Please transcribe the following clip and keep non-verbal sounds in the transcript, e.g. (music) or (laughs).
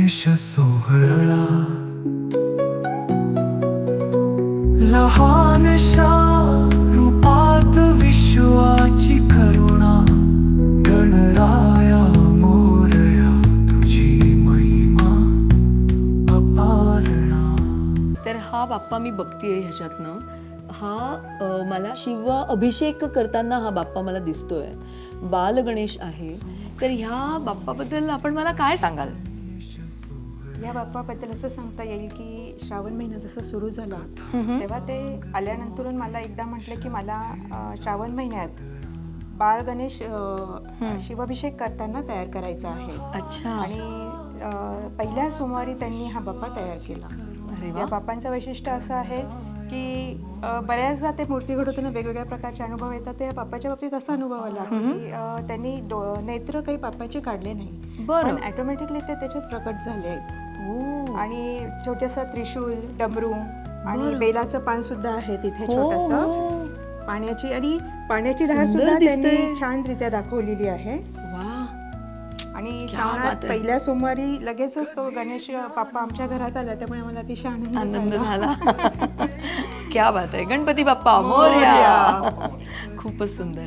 गणेश सोहळा लहानशा रूपात विश्वाची करुणा गणराया मोरया तुझी महिमा अपारणा तर हा बाप्पा मी बघतीये ह्याच्यातनं. हा मला शिव अभिषेक करताना हा बाप्पा मला दिसतोय. बाल गणेश आहे. तर ह्या बाप्पाबद्दल आपण मला काय सांगाल? या बाप्पाबद्दल असं सांगता येईल की श्रावण महिना जसा सुरू झाला तेव्हा ते आल्यानंतर मला एकदा म्हटलं की मला श्रावण महिन्यात बाळ गणेश शिवाभिषेक करताना तयार करायचा आहे. अच्छा. आणि पहिल्या सोमवारी त्यांनी हा बाप्पा तयार केला. या बाप्पांचं वैशिष्ट्य असं आहे की बऱ्याचदा ते मूर्ती घडवताना वेगवेगळ्या प्रकारचे अनुभव येतात. ते बाप्पाच्या बाबतीत असा अनुभव आला की त्यांनी नेत्र काही बाप्पाचे काढले नाही. पण ऑटोमॅटिकली ते त्याच्यात प्रकट झाले. आणि छोटंसं त्रिशूल डमरू आणि. बेलाचं पान सुद्धा आहे तिथे हो, छोटस हो. पाण्याची आणि पाण्याची धार सुद्धा त्यांनी. छानरित्या दाखवलेली आहे वा आणि श्रावणात. पहिल्या सोमवारी लगेचच तो गणेश बाप्पा आमच्या घरात आला त्यामुळे मला अतिशय आनंद आनंद झाला. झाला (laughs) क्या बात आहे गणपती बाप्पा मोरया खूपच सुंदर